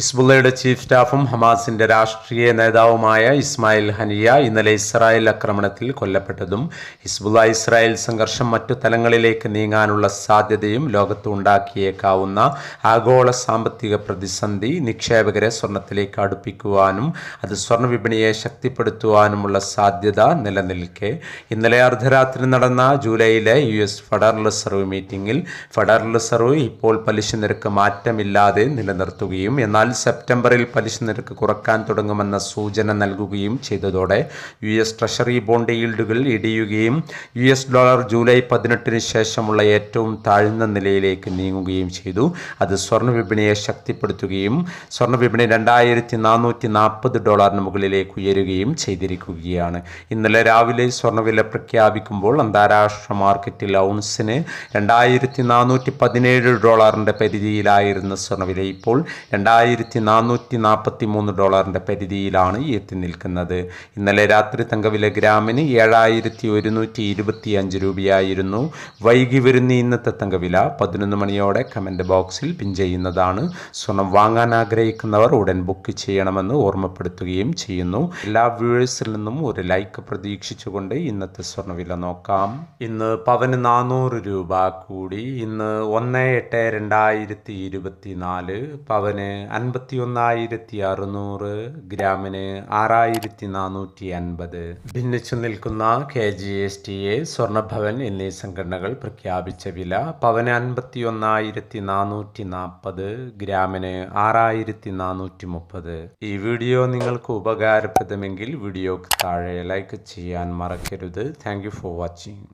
ഹിസ്ബുള്ളയുടെ ചീഫ് സ്റ്റാഫും ഹമാസിന്റെ രാഷ്ട്രീയ നേതാവുമായ ഇസ്മായിൽ ഹനിയ ഇന്നലെ ഇസ്രായേൽ ആക്രമണത്തിൽ കൊല്ലപ്പെട്ടതും ഹിസ്ബുള്ള ഇസ്രായേൽ സംഘർഷം മറ്റു തലങ്ങളിലേക്ക് നീങ്ങാനുള്ള സാധ്യതയും ലോകത്ത് ഉണ്ടാക്കിയേക്കാവുന്ന ആഗോള സാമ്പത്തിക പ്രതിസന്ധി നിക്ഷേപകരെ സ്വർണത്തിലേക്ക് അടുപ്പിക്കുവാനും അത് സ്വർണ വിപണിയെ ശക്തിപ്പെടുത്തുവാനുമുള്ള സാധ്യത നിലനിൽക്കെ. ഇന്നലെ അർദ്ധരാത്രി നടന്ന ജൂലൈയിലെ യു എസ് ഫെഡറൽ റിസർവ് മീറ്റിംഗിൽ ഫെഡറൽ റിസർവ് ഇപ്പോൾ പലിശ നിരക്ക് മാറ്റമില്ലാതെ നിലനിർത്തുകയും എന്നാൽ സെപ്റ്റംബറിൽ പലിശ നിരക്ക് കുറയ്ക്കാൻ തുടങ്ങുമെന്ന സൂചന നൽകുകയും ചെയ്തതോടെ യു എസ് ട്രഷറി ബോണ്ട് ഈൽഡുകൾ ഇടിയുകയും യു എസ് ഡോളർ ജൂലൈ പതിനെട്ടിന് ശേഷമുള്ള ഏറ്റവും താഴ്ന്ന നിലയിലേക്ക് നീങ്ങുകയും ചെയ്തു. അത് സ്വർണ വിപണിയെ ശക്തിപ്പെടുത്തുകയും സ്വർണ വിപണി രണ്ടായിരത്തി നാനൂറ്റി നാൽപ്പത് ഡോളറിന് മുകളിലേക്ക് ഉയരുകയും ചെയ്തിരിക്കുകയാണ്. ഇന്നലെ രാവിലെ സ്വർണവില പ്രഖ്യാപിക്കുമ്പോൾ അന്താരാഷ്ട്ര മാർക്കറ്റിൽ ഔൺസിന് രണ്ടായിരത്തി നാനൂറ്റി പതിനേഴ് ഡോളറിന്റെ പരിധിയിലായിരുന്ന സ്വർണവില ഇപ്പോൾ രണ്ടായിരത്തി നാനൂറ്റി നാൽപ്പത്തി മൂന്ന് ഡോളറിന്റെ പരിധിയിലാണ് എത്തി നിൽക്കുന്നത്. ഇന്നലെ രാത്രി തങ്കവില ഗ്രാമിന് ഏഴായിരത്തി ഒരുന്നൂറ്റി ഇരുപത്തി അഞ്ച് രൂപയായിരുന്നു. വൈകി വരുന്ന ഇന്നത്തെ തങ്കവില പതിനൊന്ന് മണിയോടെ കമന്റ് ബോക്സിൽ പിൻ ചെയ്യുന്നതാണ്. സ്വർണം വാങ്ങാൻ ആഗ്രഹിക്കുന്നവർ ഉടൻ ബുക്ക് ചെയ്യണമെന്ന് ഓർമ്മപ്പെടുത്തുകയും ചെയ്യുന്നു. എല്ലാ വ്യൂവേഴ്സിൽ നിന്നും ഒരു ലൈക്ക് പ്രതീക്ഷിച്ചുകൊണ്ട് ഇന്നത്തെ സ്വർണവില നോക്കാം. ഇന്ന് പവന് നാനൂറ് രൂപ കൂടി. ഇന്ന് ഒന്ന് എട്ട് രണ്ടായിരത്തി ഇരുപത്തി നാല് പവന് അൻപത്തി ഒന്നായിരത്തി അറുന്നൂറ് ഗ്രാമിന് ആറായിരത്തി നാനൂറ്റി അൻപത് ഭിന്നിച്ചു നിൽക്കുന്ന K G S T A Swarnabhavan എന്നീ സംഘടനകൾ പ്രഖ്യാപിച്ച വില പവന് അൻപത്തി ഒന്നായിരത്തി നാനൂറ്റി നാൽപ്പത് ഗ്രാമിന് ആറായിരത്തി നാനൂറ്റി മുപ്പത് ഈ വീഡിയോ നിങ്ങൾക്ക് ഉപകാരപ്രദമെങ്കിൽ വീഡിയോക്ക് താഴെ ലൈക്ക് ചെയ്യാൻ മറക്കരുത്. Thank you for watching.